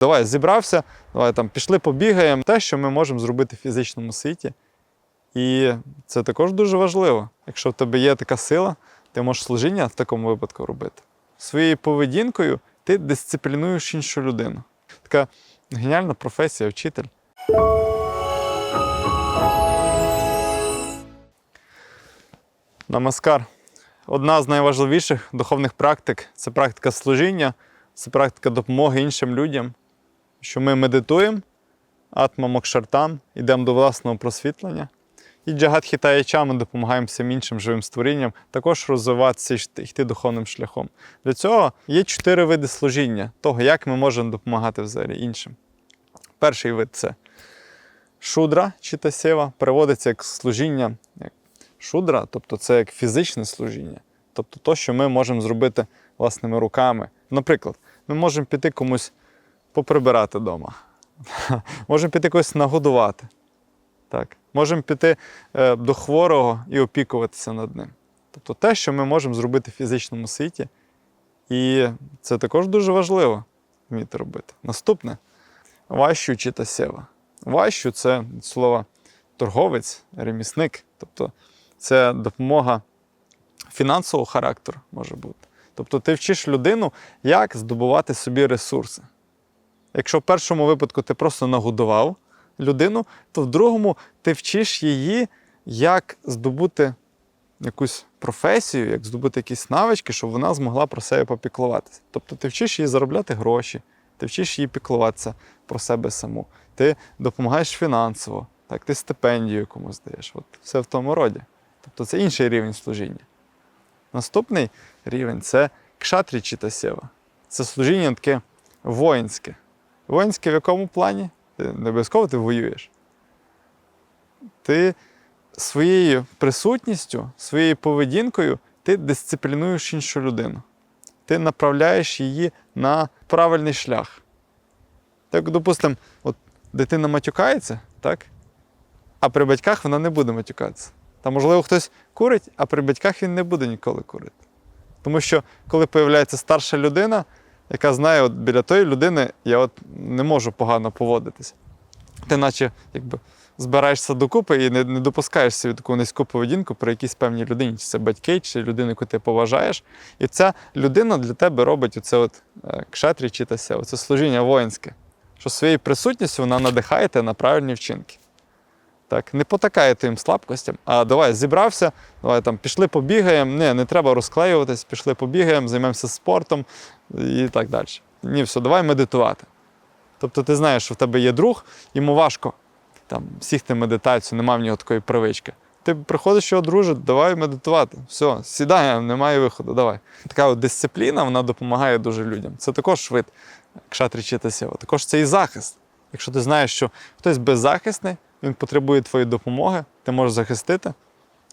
Давай зібрався, давай там пішли побігаємо. Те, що ми можемо зробити в фізичному світі. І це також дуже важливо. Якщо в тебе є така сила, ти можеш служіння в такому випадку робити. Своєю поведінкою ти дисциплінуєш іншу людину. Така геніальна професія, вчитель. Намаскар. Одна з найважливіших духовних практик це практика служіння, це практика допомоги іншим людям. Що ми медитуємо, атма мокшартам, йдемо до власного просвітлення. І джагат хітаяча ми допомагаємо всім іншим живим створінням також розвиватися і йти духовним шляхом. Для цього є чотири види служіння, того, як ми можемо допомагати взагалі іншим. Перший вид це шудра чи тасєва, переводиться як служіння як шудра, тобто це як фізичне служіння, тобто то, що ми можемо зробити власними руками. Наприклад, ми можемо піти комусь поприбирати вдома, можемо піти когось нагодувати. Так. Можемо піти е, до хворого і опікуватися над ним. Тобто те, що ми можемо зробити в фізичному світі, і це також дуже важливо вміти робити. Наступне ващу чи тасєва. Ващу це від слова торговець, ремісник. Тобто це допомога фінансового характеру може бути. Тобто ти вчиш людину, як здобувати собі ресурси. Якщо в першому випадку ти просто нагодував людину, то в другому ти вчиш її, як здобути якусь професію, як здобути якісь навички, щоб вона змогла про себе попіклуватися. Тобто ти вчиш її заробляти гроші, ти вчиш її піклуватися про себе саму, ти допомагаєш фінансово, так, ти стипендію комусь даєш. От все в тому роді. Тобто це інший рівень служіння. Наступний рівень це кшатрі чи тасєва. Це служіння таке воїнське. Воїнське в якому плані? Не обов'язково ти воюєш. Ти своєю присутністю, своєю поведінкою ти дисциплінуєш іншу людину. Ти направляєш її на правильний шлях. Так, допустимо, дитина матюкається, так? а при батьках вона не буде матюкатися. Та, можливо, хтось курить, а при батьках він не буде ніколи курити. Тому що, коли появляється старша людина, яка знає, от біля тої людини я от не можу погано поводитися. Ти наче якби збираєшся докупи і не, не допускаєш собі таку низьку поведінку при якійсь певній людині, чи це батьки, чи людини, яку ти поважаєш. І ця людина для тебе робить оце от е, кшатрі чи оце служіння воїнське. Що своєю присутністю вона надихає тебе на правильні вчинки. Так, не потакає тим слабкостям, а давай зібрався, давай там пішли побігаємо. Не, не треба розклеюватись, пішли побігаємо, займемося спортом і так далі. Ні, все, давай медитувати. Тобто ти знаєш, що в тебе є друг, йому важко там, сігти медитацію, немає в нього такої привички. Ти приходиш його дружить, давай медитувати. Все, сідаємо, немає виходу, давай. Така от дисципліна вона допомагає дуже людям. Це також вид кшатрі чи тасєва. Також це і захист. Якщо ти знаєш, що хтось беззахисний, він потребує твоєї допомоги, ти можеш захистити.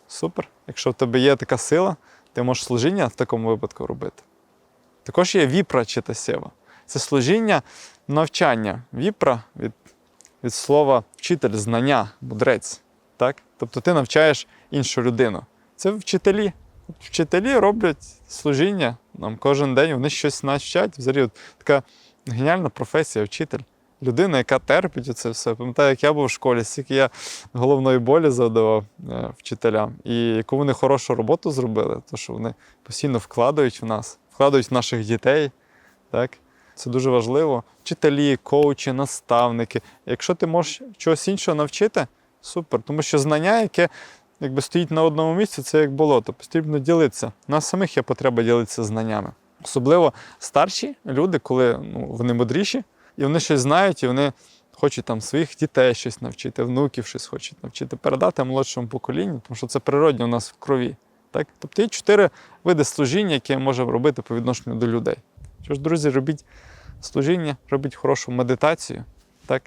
Супер. Якщо в тебе є така сила, ти можеш служіння в такому випадку робити. Також є віпра чи тасєва. Це служіння навчання. Віпра від, від слова вчитель, знання, мудрець. Так? Тобто ти навчаєш іншу людину. Це вчителі. Вчителі роблять служіння нам кожен день, вони щось навчать. Взагалі, така геніальна професія, вчитель. Людина, яка терпить це все. Пам'ятаю, як я був в школі, скільки я головної болі завдавав е, вчителям, і яку вони хорошу роботу зробили, то що вони постійно вкладають в нас, вкладають в наших дітей. Так? Це дуже важливо. Вчителі, коучі, наставники. Якщо ти можеш чогось іншого навчити, супер. Тому що знання, яке якби стоїть на одному місці, це як болото. Потрібно ділитися. У нас самих є потреба ділитися знаннями. Особливо старші люди, коли ну, вони мудріші, і вони щось знають, і вони хочуть там своїх дітей щось навчити, внуків щось хочуть навчити, передати молодшому поколінню, тому що це природньо у нас в крові. Так? Тобто є чотири види служіння, які ми можемо робити по відношенню до людей. Що ж, друзі, робіть служіння, робіть хорошу медитацію. Так?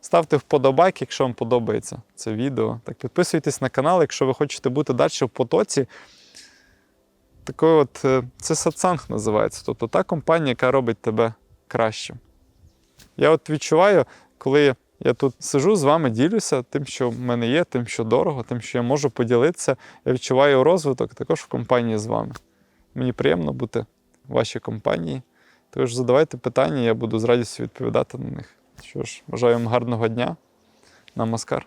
Ставте вподобайки, якщо вам подобається це відео. Так, підписуйтесь на канал, якщо ви хочете бути далі в потоці. Такою от, е, це сатсанг називається. Тобто та компанія, яка робить тебе кращим. Я от відчуваю, коли я тут сижу з вами, ділюся тим, що в мене є, тим, що дорого, тим, що я можу поділитися. Я відчуваю розвиток також в компанії з вами. Мені приємно бути в вашій компанії. Тож задавайте питання, я буду з радістю відповідати на них. Що ж, бажаю вам гарного дня. Намаскар.